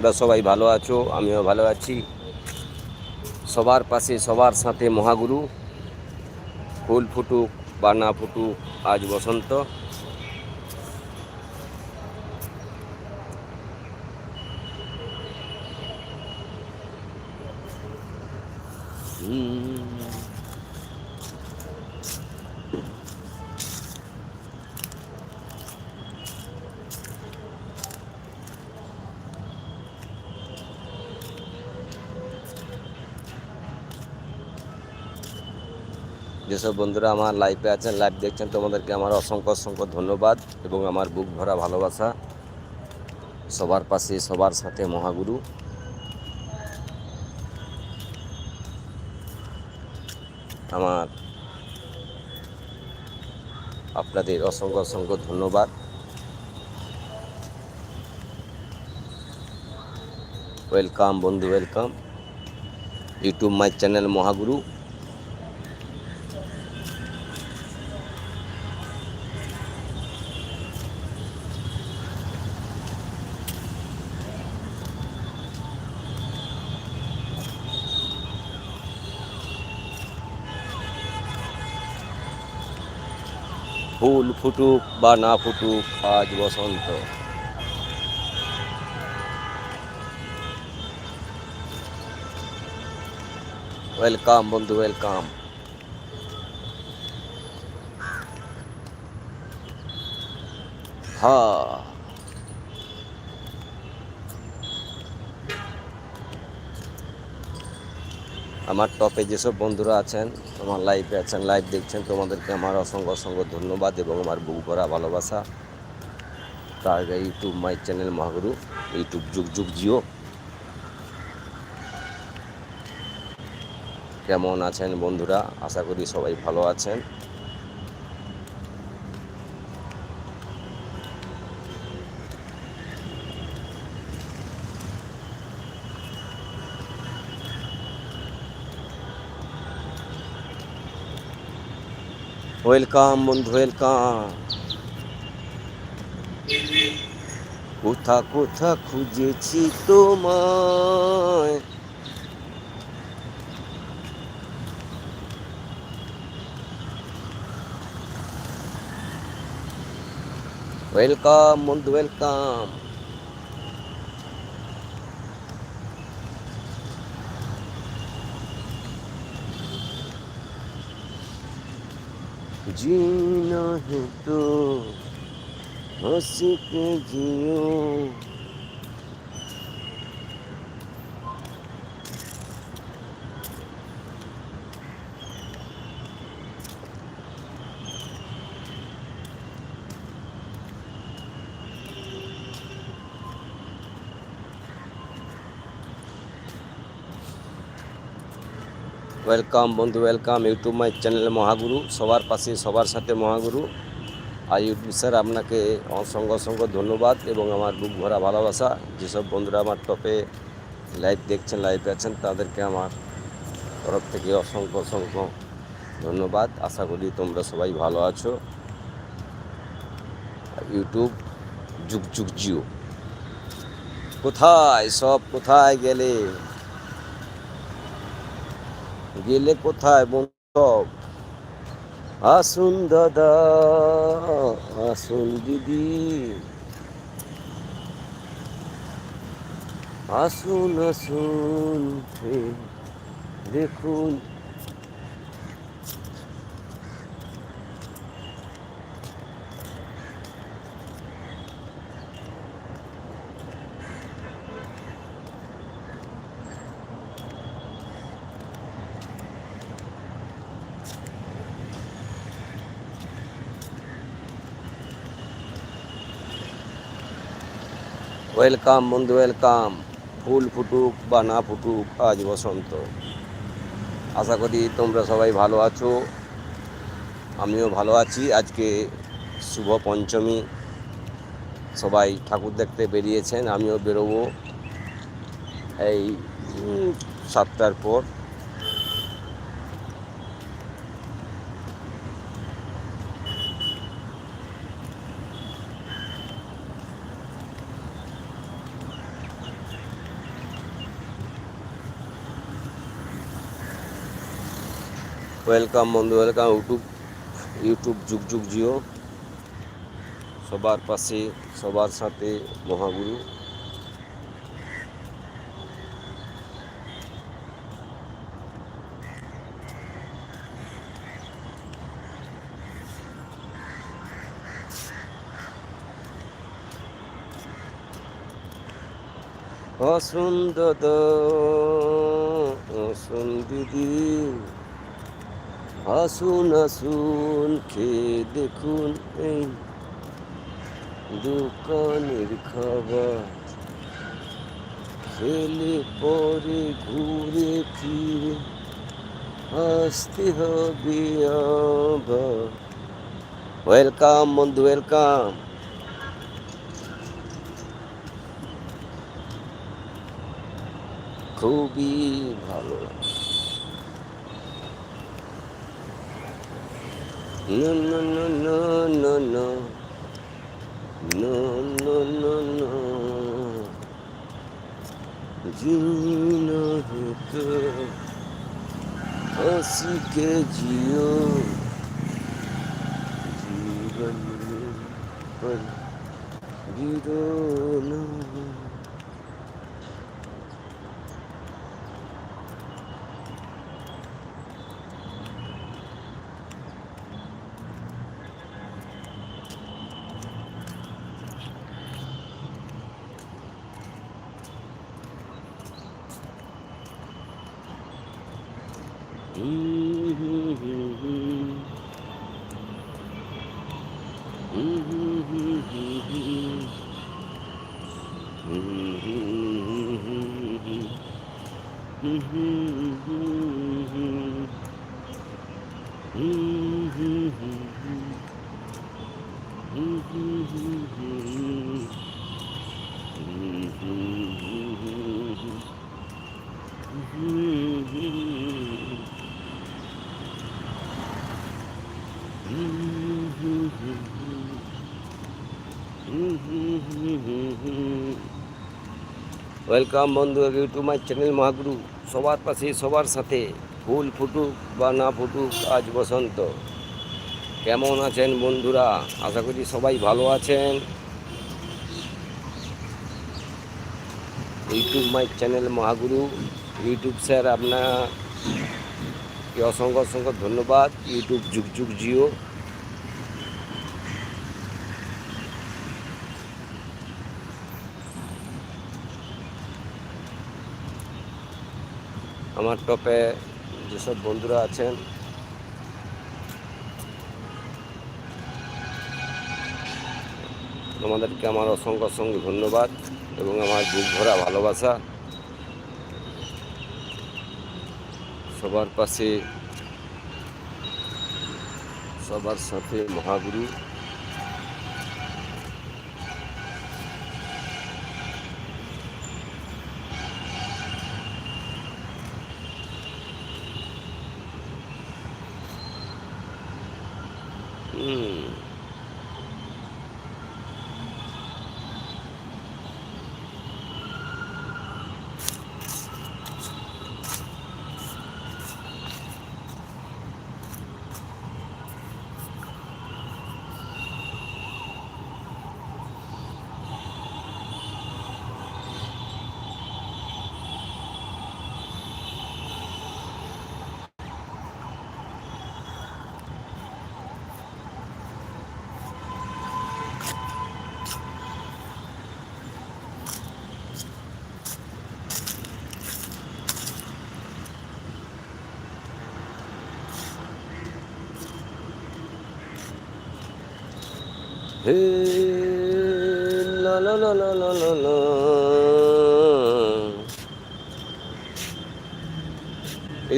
তোমরা সবাই ভালো আছো, আমিও ভালো আছি। সবার পাশে, সবার সাথে মহাগুরু। ফুল ফুটুক বা না ফুটুক, আজ বসন্ত। যেসব বন্ধুরা, আমার লাইভে আছেন লাইভ দেখছেন তোমাদেরকে আমার অসংখ্য অসংখ্য ধন্যবাদ এবং আমার বুক ভরা ভালোবাসা। সবার পাশে, সবার সাথে মহাগুরু। আমার আপনাদের অসংখ্য অসংখ্য ধন্যবাদ। ওয়েলকাম বন্ধু welcome YouTube my channel Mahaguru. ফুল ফুটুক বা না ফুটুক, আজ বসন্ত। ওয়েলকাম বন্ধু ওয়েলকাম হা। আমার টপে যেসব বন্ধুরা আছেন আমার লাইভে আছেন লাইভ দেখছেন, তোমাদেরকে আমার অসংখ্য অসংখ্য ধন্যবাদ এবং আমার বুক করা ভালোবাসা। তার আগে YouTube my channel Mahaguru YouTube যুগ যুগ, জিও। কেমন আছেন বন্ধুরা? আশা করি সবাই ভালো আছেন। ওয়েলকাম বন্ধু ওয়েলকাম কোথা কোথা খুঁজেছি তোমায় ওয়েলকাম বন্ধু ওয়েলকাম जीना है तो हंसी के जियो ওয়েলকাম বন্ধু welcome YouTube my channel Mahaguru সবার পাশে, সবার সাথে মহাগুরু আর ইউটিউব স্যার আপনাকে অসংখ্য অসংখ্য ধন্যবাদ এবং আমার বুক ভরা ভালোবাসা। যেসব বন্ধুরা আমার টপে লাইভ দেখছেন লাইভে আছেন, তাদেরকে আমার তরফ থেকে অসংখ্য অসংখ্য ধন্যবাদ। আশা করি তোমরা সবাই ভালো আছো। ইউটিউব যুগ যুগ, জিও। কোথায়, সব কোথায় গেলে? গেলে কোথায় বন্ধু আসুন দাদা আসুন দিদি। আসুন আসুন দেখুন ওয়েলকাম বন্ধু, ওয়েলকাম। ফুল ফুটুক বা না ফুটুক, আজ বসন্ত। আশা করি তোমরা সবাই ভালো আছো। আমিও ভালো আছি। আজকে শুভ পঞ্চমী। সবাই ঠাকুর দেখতে বেরিয়েছেন, আমিও বেরোবো। এই সাতটার পর। ওয়েলকাম বন্ধু ওয়েলকাম ইউটিউব ইউটিউব যুগ যুগ, জিও। সবার পাশে, সবার সাথে, মহাগুরু। অসুন দাদা অসুন দিদি আসুন আসুন খেয়ে দেখুন এই দোকানের খাবার। খেলে পরে ঘুরে ফিরে আসতে হবে আবার। ওয়েলকাম বন্ধু ওয়েলকাম খুবই ভালো No, no, no, no, no, no. No, no, no, no. 君の服おすけじよ自分には理論の ना ওয়েলকাম বন্ধু ইউটিউব মাই চ্যানেল মহাগুরু সবার পাশে, সবার সাথে। ফুল ফুটুক বা না ফুটুক, আজ বসন্ত। কেমন আছেন বন্ধুরা? আশা করি সবাই ভালো আছেন। YouTube my channel Mahaguru YouTube sir আপনাকে অসংখ্য অসংখ্য ধন্যবাদ। ইউটিউব যুগ যুগ জিও। আমার টপে যেসব বন্ধুরা আছেন, আমাদেরকে আমার অসংখ্য অসংখ্য ধন্যবাদ এবং আমার বুক ভরা ভালোবাসা। সবার পাশে সবার সাথে মহাগুরু। হুম।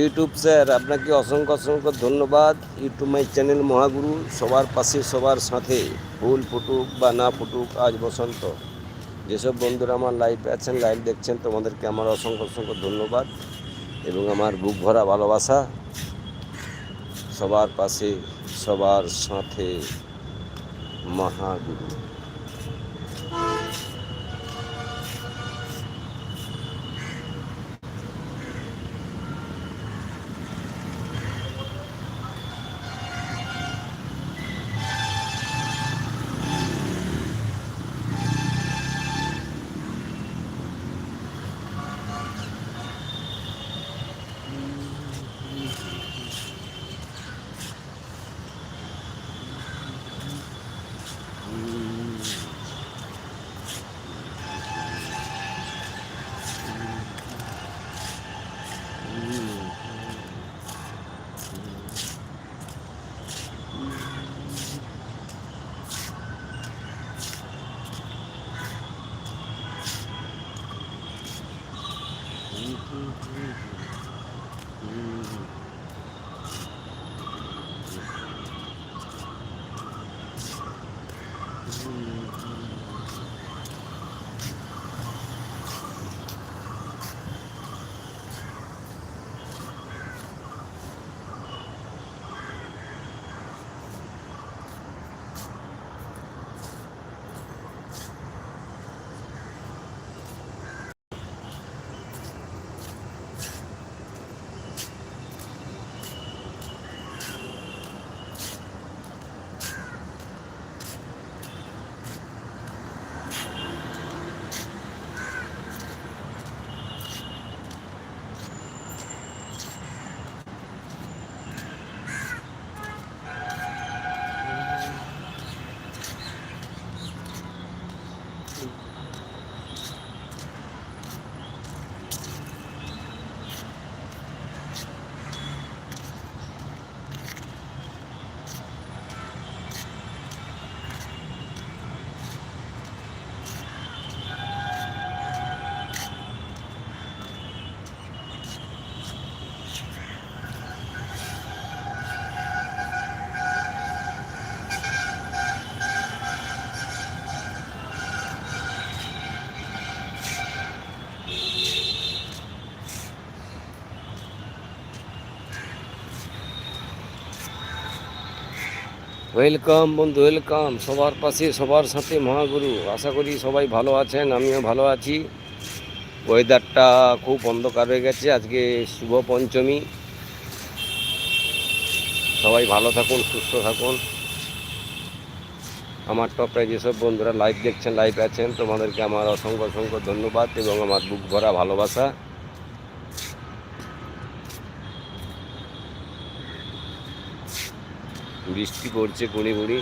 ইউটিউব স্যার, আপনাকে অসংখ্য অসংখ্য ধন্যবাদ। ইউটিউব মাই চ্যানেল মহাগুরু, সবার পাশে, সবার সাথে। ফুল ফুটুক বা না ফুটুক, আজ বসন্ত। যেসব বন্ধুরা আমার লাইভে আছেন লাইভ দেখছেন, তোমাদেরকে আমার অসংখ্য অসংখ্য ধন্যবাদ এবং আমার বুক ভরা ভালোবাসা। সবার পাশে, সবার সাথে। মহাগুরু ওয়েলকাম বন্ধু, ওয়েলকাম। সবার পাশে, সবার সাথে মহাগুরু। আশা করি সবাই ভালো আছেন, আমিও ভালো আছি। ওয়েদারটা খুব অন্ধকার হয়ে গেছে, আজকে শুভ পঞ্চমী। সবাই ভালো থাকুন, সুস্থ থাকুন। আমার টপটায় যেসব বন্ধুরা লাইভ দেখছেন লাইভ আছেন, তোমাদেরকে আমার অসংখ্য অসংখ্য ধন্যবাদ এবং আমার বুক ভরা ভালোবাসা। বৃষ্টি পড়ছে গুঁড়ি গুঁড়ি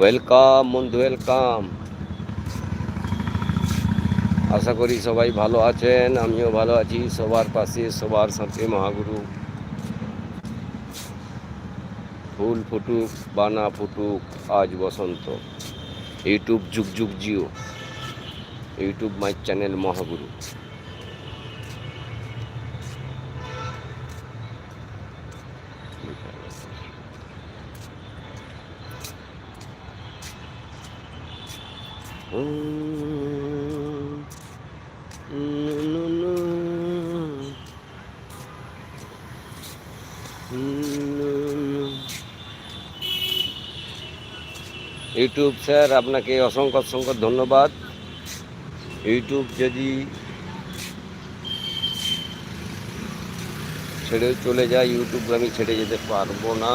ওয়েলকাম বন্ধু ওয়েলকাম আশা করি সবাই ভালো আছেন, আমিও ভালো আছি। সবার পাশে, সবার সাথে মহাগুরু। ফুল ফুটুক, বানা ফুটুক, আজ বসন্ত। ইউটিউব যুগ যুগ Jio. YouTube my channel Mahaguru. YouTube sir আপনাকে অসংখ্য অসংখ্য ধন্যবাদ। ইউটিউব যদি ছেড়ে চলে যায় ইউটিউব আমি ছেড়ে যেতে পারব না।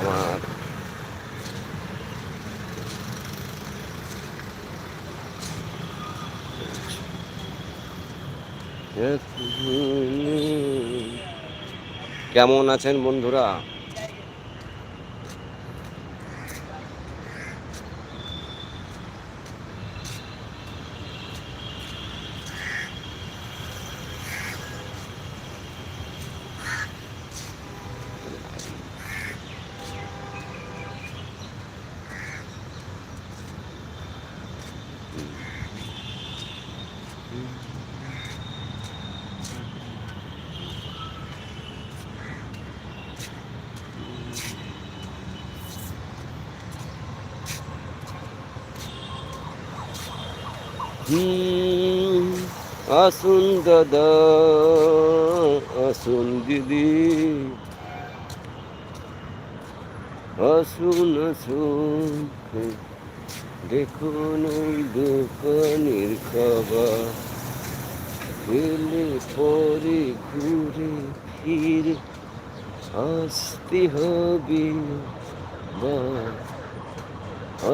আমার কেমন আছেন বন্ধুরা? আসুন দাদা, আসুন দিদি। আসুন আসুন। দেখুন ওই দোকানের খাবার। খেলে পরে ঘুরে ফিরে আসতে হবে। বা,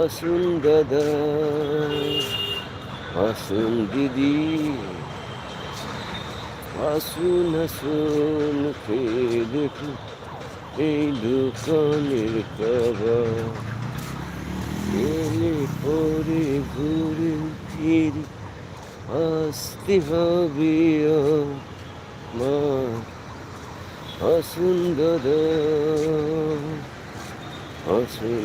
আসুন দাদা। আসুন দিদি আসুন আসুন খেয়ে দেখুন এই দোকানের খাবার এলে পরে ঘুরে ফিরে আসতে হবে মা আসুন দাদা আসুন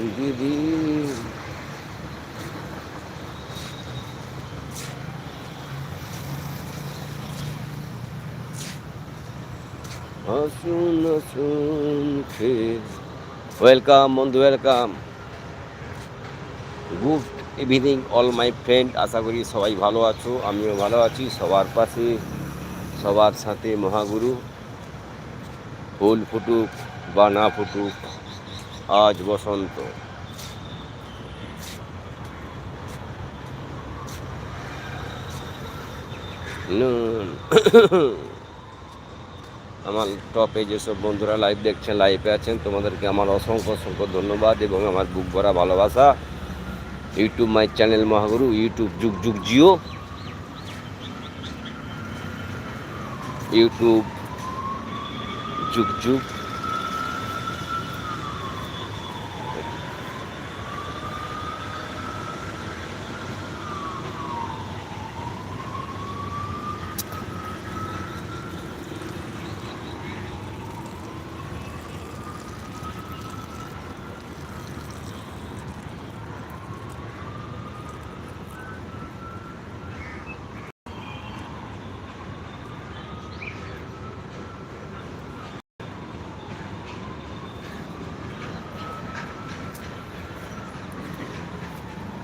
আসুন ওয়েলকাম বন্ধু welcome good evening all my friend আশা করি সবাই ভালো আছো, আমিও ভালো আছি। সবার পাশে, সবার সাথে মহাগুরু। ফুল ফুটুক বা না ফুটুক, আজ বসন্ত। নুন। আমার টপে যেসব বন্ধুরা লাইভ দেখছেন লাইভে আছেন, তোমাদেরকে আমার অসংখ্য অসংখ্য ধন্যবাদ এবং আমার বুক ভরা ভালোবাসা। YouTube my channel Mahaguru YouTube যুগ যুগ জিও। ইউটিউব যুগ যুগ।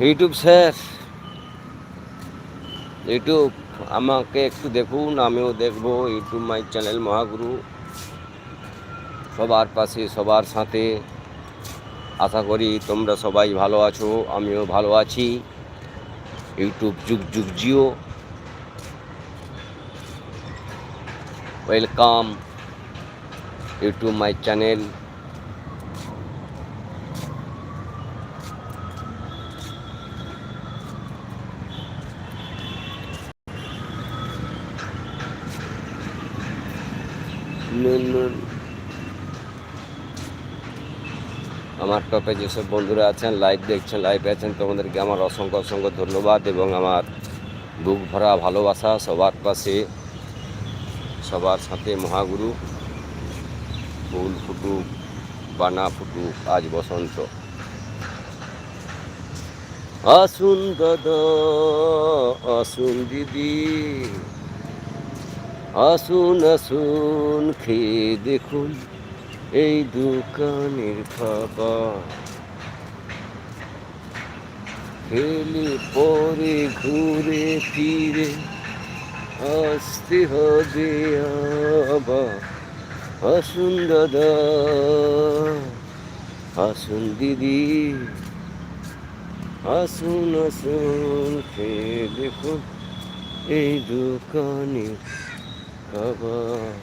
YouTube sir. ইউটিউব আমাকে একটু দেখুন, আমিও দেখব। YouTube my channel Mahaguru. সবার পাশে, সবার সাথে। আশা করি তোমরা সবাই ভালো আছো, আমিও ভালো আছি। ইউটিউব যুগ যুগ জিও। ওয়েলকাম। YouTube my channel. আমার টপে যেসব বন্ধুরা আছেন লাইভ দেখছেন লাইভ আছেন, তোমাদেরকে আমার অসংখ্য অসংখ্য ধন্যবাদ এবং আমার বুক ভরা ভালোবাসা সবার পাশে, সবার সাথে মহাগুরু, ফুল ফুটুক, বানা ফুটুক, আজ বসন্ত। আসুন দাদা দিদি। আসুন আসুন, খেয়ে দেখুন এই দোকানের খাবার। খেলে পরে ঘুরে ফিরে আসতে হবে আসুন, দাদা, আসুন, দিদি, আসুন আসুন, খেয়ে দেখুন এই দোকানের খাবার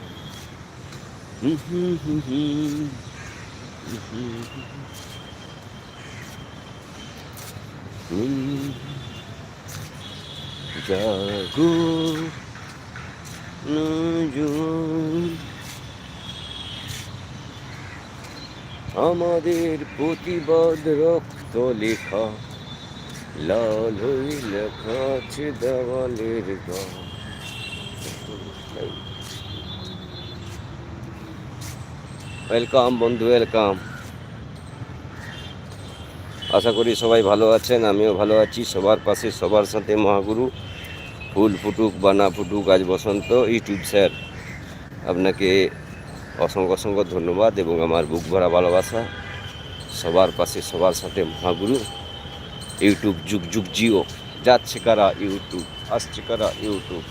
জাগো আমাদের প্রতিবাদ রক্ত লেখা লাল হয়ে লেখা আছে দেওয়ালের গান ওয়েলকাম বন্ধু ওয়েলকাম আশা করি সবাই ভালো আছেন, আমিও ভালো আছি। সবার পাশে, সবার সাথে মহাগুরু। ফুল ফুটুক বা না ফুটুক, আজ বসন্ত। ইউটিউব স্যার আপনাকে অসংখ্য অসংখ্য ধন্যবাদ এবং আমার বুক ভরা ভালোবাসা। সবার পাশে, সবার সাথে মহাগুরু। ইউটিউব যুগ যুগ জিও। যাচ্ছে কারা? ইউটিউব আসছে কারা? ইউটিউব